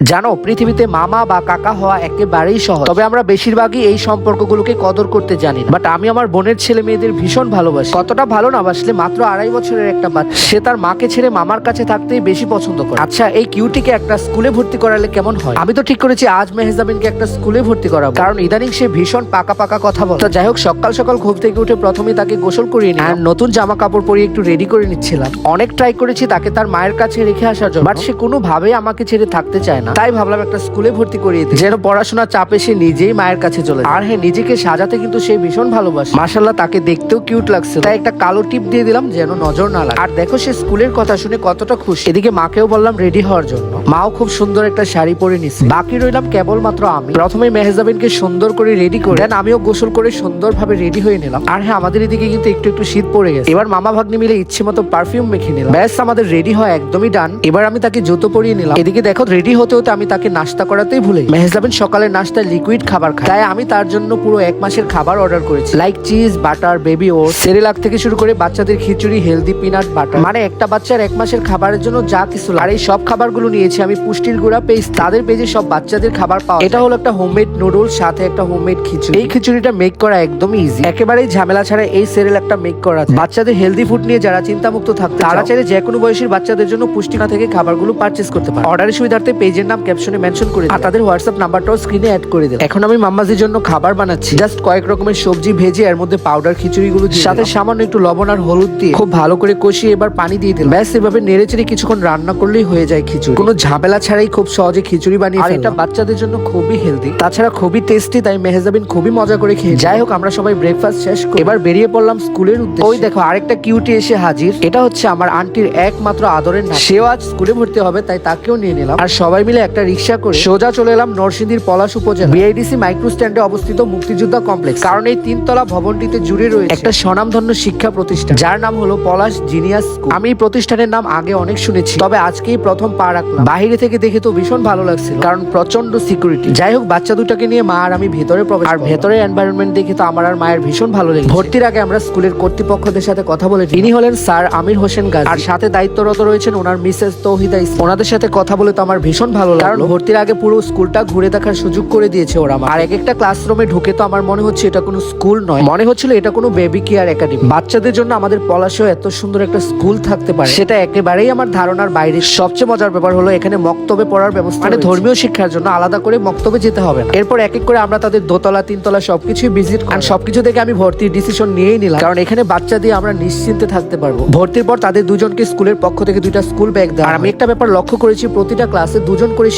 জানো, পৃথিবীতে মামা বা কাকা হওয়া একেবারেই সহজ। তবে আমরা বেশিরভাগই এই সম্পর্কগুলোকে কদর করতে জানি বাট আমি আমার বোনের ছেলে মেয়েদের ভীষণ ভালোবাসি। কতটা ভালো না বাসলে মাত্র আড়াই বছরের একটা বাচ্চা। সে তার মাকে ছেড়ে মামার কাছে থাকতেই বেশি পছন্দ করে। আচ্ছা এই কিউটিকে একটা স্কুলে ভর্তি করালে কেমন হয়? আমি তো ঠিক করেছি, আজ মেহজাবিনকে একটা স্কুলে ভর্তি করাবো। কারণ ইদানিং সে ভীষণ পাকা পাকা কথা বলে। যাই হোক, সকাল সকাল ঘুম থেকে উঠে প্রথমে তাকে গোসল করিয়ে নিই আর নতুন জামা কাপড় পরিয়ে একটু রেডি করে নিচ্ছিলাম। অনেক ট্রাই করেছি তাকে তার মায়ের কাছে রেখে আসার জন্য। বাট সে কোনোভাবেই আমাকে ছেড়ে থাকতে চায় না। তাই ভাবলাম একটা স্কুলে ভর্তি করিয়ে দিই। যেন পড়াশোনার চাপে সে নিজেই মায়ের কাছে চলে আর হ্যাঁ নিজেকে সাজাতে কিন্তু সে ভীষণ ভালোবাসে। মাসাল্লাহ তাকে দেখতেও কিউট লাগছে। তাই একটা কালো টিপ দিয়ে দিলাম যেন নজর না লাগে। আর দেখো সে স্কুলের কথা শুনে কতটা খুশি। এদিকে মাকেও বললাম রেডি হওয়ার জন্য। মাও খুব সুন্দর একটা শাড়ি পরে নিছে। বাকি রইলাম কেবলমাত্র আমি। প্রথমে মেহজাবিনকে সুন্দর করে রেডি করে দেন আমিও গোসল করে সুন্দরভাবে রেডি হয়ে নিলাম। আর হ্যাঁ আমাদের এদিকে কিন্তু একটু একটু শীত পড়ে গেছে। এবার মামা ভাগ্নি মিলে ইচ্ছে মতো পারফিউম মেখে নিলাম। ব্যাস আমাদের রেডি হয় একদমই ডান এবার আমি তাকে জুতো পরিয়ে নিলাম। এদিকে দেখো রেডি হতে হতে আমি তাকে নাস্তা করাতেই ভুলে। মেহজাবিন সকালের নাস্তায় লিকুইড খাবার খায়। তাই আমি তার জন্য পুরো এক মাসের খাবার অর্ডার করেছি। লাইক চিজ বাটার বেবি ও সেরেলাক থেকে শুরু করে বাচ্চাদের খিচুড়ি হেলদি পিনাট বাটার মানে একটা বাচ্চার এক মাসের খাবারের জন্য যা কিছু আর এই সব খাবারগুলো নিয়েছি আমি পুষ্টির গুঁড়া পেজ তাদের পেজে সব বাচ্চাদের খাবার পাওয়া এটা হলো একটা হোমমেড নুডল সাথে একটা হোমমেড খিচুড়ি। এই খিচুড়িটা মেক করা একদমই ইজি একেবারেই ঝামেলা ছাড়া এই সেরেল একটা মেক করা। বাচ্চাদের হেলদি ফুড নিয়ে যারা চিন্তামুক্ত থাকতে তারা চাইলে যে কোনো বয়সের বাচ্চাদের জন্য পুষ্টিকা থেকে খাবারগুলো পারচেস করতে পারে। অর্ডারের সুবিধার্থে পেজের নাম ক্যাপশনে মেনশন করে আর তাদের হোয়াটসঅ্যাপ নাম্বারটাও স্ক্রিনে অ্যাড করে দেন এখন আমি মাম্মাজির জন্য খাবার বানাচ্ছি। জাস্ট কয়েক রকমের সবজি ভেজে এর মধ্যে পাউডার খিচুড়িগুলো দিয়ে সাথে সামান্য একটু লবণ আর হলুদ দিয়ে খুব ভালো করে কষিয়ে এবার পানি দিয়ে দিলাম। ব্যাস এভাবে নেড়ে চেড়ে কিছুক্ষণ রান্না করলেই হয়ে যায় খিচুড়ি। কোনো ঝামেলা ছাড়াই খুব সহজে খিচুড়ি বানিয়ে আর এটা বাচ্চাদের জন্য খুবই হেলদি তাছাড়া খুবই টেস্টি তাই মেহেজাবিন খুবই মজা করে খেয়ে যাই হোক আমরা সবাই ব্রেকফাস্ট শেষ করে। এবার বেরিয়ে পড়লাম স্কুলের উদ্দেশ্যে। ওই দেখো আরেকটা কিউটি এসে হাজির। এটা হচ্ছে আমার আন্টির একমাত্র আদরের সেও আজ স্কুলে ভর্তি হবে তাই তাকেও নিয়ে নিলাম। আর সবাই মিলে একটা রিক্সা করে সোজা চলে এলাম নরসিংদীর পলাশ উপজেলা বিআইডিসি মাইক্রো স্ট্যান্ডে অবস্থিত মুক্তিযোদ্ধা কমপ্লেক্স। কারণ এই তিনতলা ভবনটিতে জুড়ে রয়েছে একটা স্বনামধন্য শিক্ষা প্রতিষ্ঠান। যার নাম হলো পলাশ জিনিয়াস স্কুল। আমি এই প্রতিষ্ঠানের নাম আগে অনেক শুনেছি তবে আজকেই প্রথম পা রাখলাম। বাইরে থেকে দেখে তো ভীষণ ভালো লাগছিল। কারণ প্রচণ্ড সিকিউরিটি। যাই হোক বাচ্চা দুটাকে নিয়ে মা আর আমি ভেতরে প্রবেশ আর ভেতরে এনভায়রনমেন্ট দেখে তো আমার আর মায়ের ভীষণ ভালো লেগেছে। ভর্তির আগে আমরা স্কুলের কর্তৃপক্ষদের সাথে কথা বলে ইনি হলেন স্যার আমির হোসেন গাজী। আর সাথে দায়িত্বরত রয়েছেন ওনার মিসেস তৌহিদা। ওনাদের সাথে কথা বলে তো আমার ভীষণ ভালো লাগল। কারণ ভর্তির আগে পুরো স্কুলটা ঘুরে দেখার সুযোগ করে দিয়েছে ওরা আমার। আর এক একটা ক্লাসরুমে ঢুকে তো আমার মনে হচ্ছে এটা কোনো স্কুল নয়। মনে হচ্ছিল এটা কোনো বেবি কেয়ার একাডেমি। বাচ্চাদের জন্য আমাদের পলাশেও এত সুন্দর একটা স্কুল থাকতে পারে। সেটা একেবারেই আমার ধারণার বাইরে। সবচেয়ে মজার ব্যাপার হলো এখানে মক্তবে পড়ার ব্যবস্থা মানে ধর্মীয় শিক্ষার জন্য আলাদা করে মক্তবে যেতে হবে না। এরপর এক এক করে আমরা তাদের দোতলা তিনতলা সবকিছুই ভিজিট আর সবকিছু দেখে আমি ভর্তির ডিসিশন নিয়েই নিলাম। কারণ এখানে বাচ্চা দিয়ে আমরা নিশ্চিন্তে থাকতে পারব। ভর্তির পর তাদের দুজনকে স্কুলের পক্ষ থেকে দুইটা স্কুল ব্যাগ দেওয়া আর আমি একটা ব্যাপার লক্ষ্য করেছি প্রতিটা ক্লাসে দুজন করে